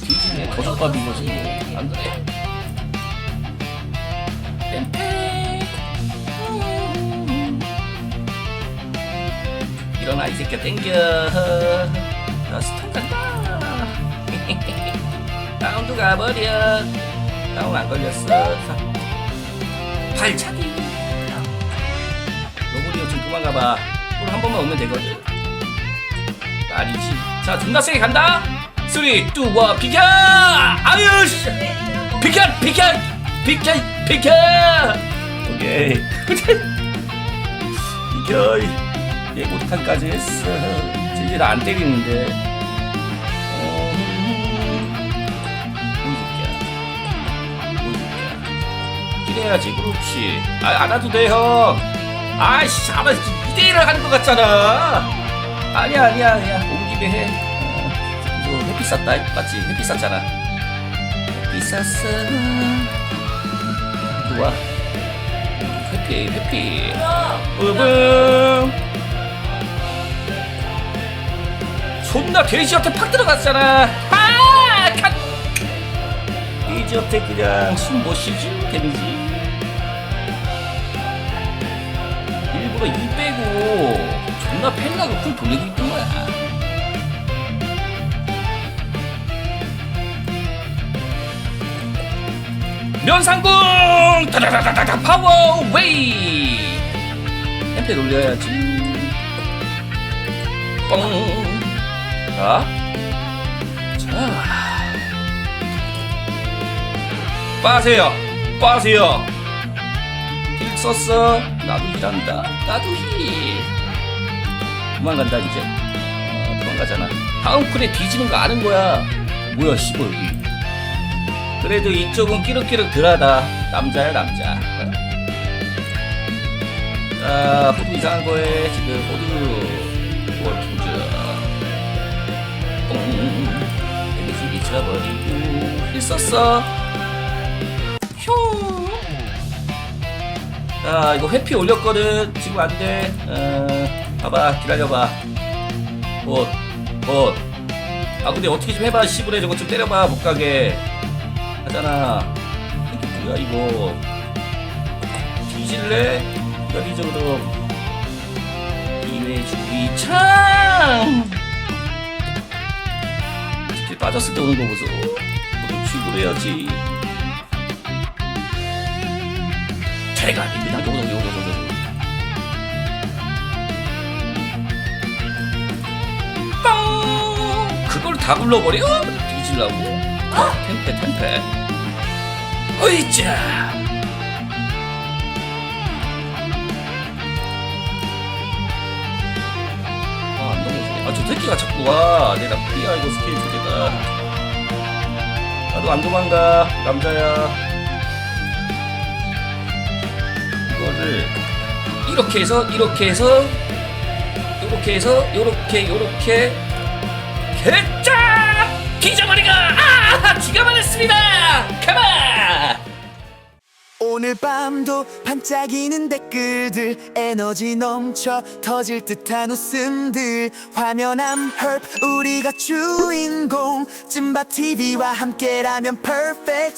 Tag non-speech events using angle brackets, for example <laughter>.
족밥인 거지 뭐. 안. 음. 일어나 이 새끼야 땡겨. 나 스톤 간다. 다운도 가버려. 다운 안 걸렸어. 자. 발차기. 너구리 좀 그만 가봐. 볼한 번만 오면 되거든. 아니지. 자, 존나 세게 간다. 쓰리, 투, 원, 비켜! 아유, 씨. 비켜, 비켜, 비켜, 비켜! 오케이. <laughs> 비켜. 얘 못한까지 했어. 이제 안 때리는데. 어, 뭐 이새끼야. 이래야지, 그렇지. 아, 안 와도 돼, 형. 아이씨, 아마 2대1을 하는 것 같잖아. 아니야, 아니야, 아니야. 온 김에 해. 햇빛 쐈다, 맞지? 햇빛 쐈잖아. 햇빛 쐈어. 좋아. 회피, 회피. 뿌붕. 존나 돼지한테 팍 들어갔잖아. 아! 칸! 돼지한테 그냥 숨못 쉬지? 데미지. 일부러 이 빼고 존나 팬나고 풀 돌리고 있던 거야. 면상궁! 다다다다다 파워 웨이! 햄페 돌려야지. 뻥! 자, 자. 빠세요. 빠세요. 힐 썼어. 나도 힐한다. 나도 힐 도망간다 이제. 어, 도망가잖아. 다음 쿨에 뒤지는 거 아는 거야. 뭐야 씨발 여기 그래도 이쪽은 끼룩끼룩 덜하다. 남자야 남자. 자 호두 이상한 거에 지금 호두 월푸즈 뽕 데미지 미쳐버리고 힐 썼어. 휴. 자 이거 회피 올렸거든. 지금 안돼. 어, 봐봐 기다려봐. 곧곧아 근데 어떻게 좀 해봐. 시부레 저거 좀 때려봐. 못 가게 하잖아. 이게 뭐야 이거? 뒤질래? 여기저기로. 이외 주의창 스킬 빠졌을 때 오는 거 보소. 그렇지 그래야지. 제가 그냥 요거 요거 요거 그걸 다 불러버려? 뒤질라고 템페 템페 어이자. 아안 넘어지네. 아저 새끼가 자꾸 와. 내가 프리야 이거 스킬 두개가 나도 안 도망가 남자야. 이거를 이렇게 해서 이렇게 해서 이렇게 해서 요렇게 요렇게. 개짜! 뒤져버리가! 아 기가 막혔습니다. 가만! 오늘 밤도 반짝이는 댓글들 에너지 넘쳐 터질 듯한 웃음들. 화면함 헐 우리가 주인공. 찐밥 TV와 함께라면 perfect